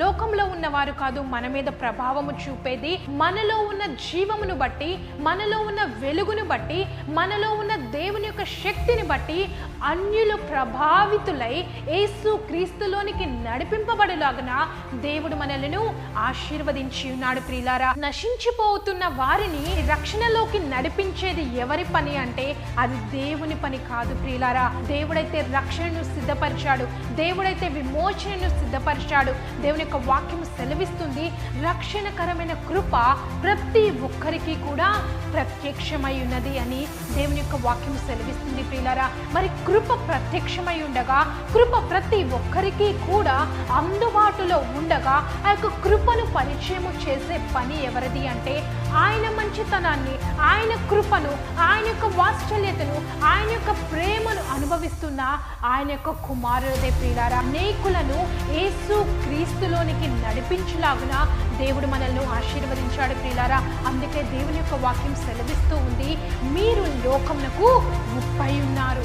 లోకంలో ఉన్నవారు కాదు మన మీద ప్రభావము చూపేది మనలో ఉన్న జీవమును బట్టి మనలో ఉన్న వెలుగును బట్టి మనలో ఉన్న దేవుని యొక్క శక్తిని బట్టి అన్యులు ప్రభావితులై యేసు క్రీస్తులోనికి నడిపింపబడలాగున దేవుడు మనలను ఆశీర్వదించి ఉన్నాడు ప్రియులారా. నశించిపోతున్న వారిని రక్షణలోకి నడిపించేది ఎవరి పని అంటే అది దేవుని పని కాదు ప్రియులారా. దేవుడైతే రక్షణను సిద్ధపరిచాడు దేవుడైతే విమోచనను సిద్ధపరిచాడు దేవుని యొక్క వాక్యం సెలవిస్తుంది. రక్షణకరమైన కృప ప్రతి ఒక్కరికి కూడా ప్రత్యక్షమై ఉన్నది అని దేవుని యొక్క వాక్యం సెలవిస్తుంది ప్రియులారా. మరి కృప ప్రత్యక్షమై ఉండగా కృప ప్రతి ఒక్కరికి కూడా అందుబాటులో ఉండగా ఆ యొక్క కృపను పరిచయము చేసే పని ఎవరిది అంటే ఆయన మంచితనాన్ని ఆయన కృపను ఆయన యొక్క వాత్సల్యతను ఆయన యొక్క ప్రేమను ప్రేమిస్తున్న ఆయన యొక్క కుమారుడే ప్రియులారా అనేకులను యేసు క్రీస్తులోనికి నడిపించలాగున దేవుడు మనల్ని ఆశీర్వదించాడు ప్రియులారా. అందుకే దేవుని యొక్క వాక్యం సెలవిస్తూ ఉంది మీరు లోకమునకు ముప్పై ఉన్నారు.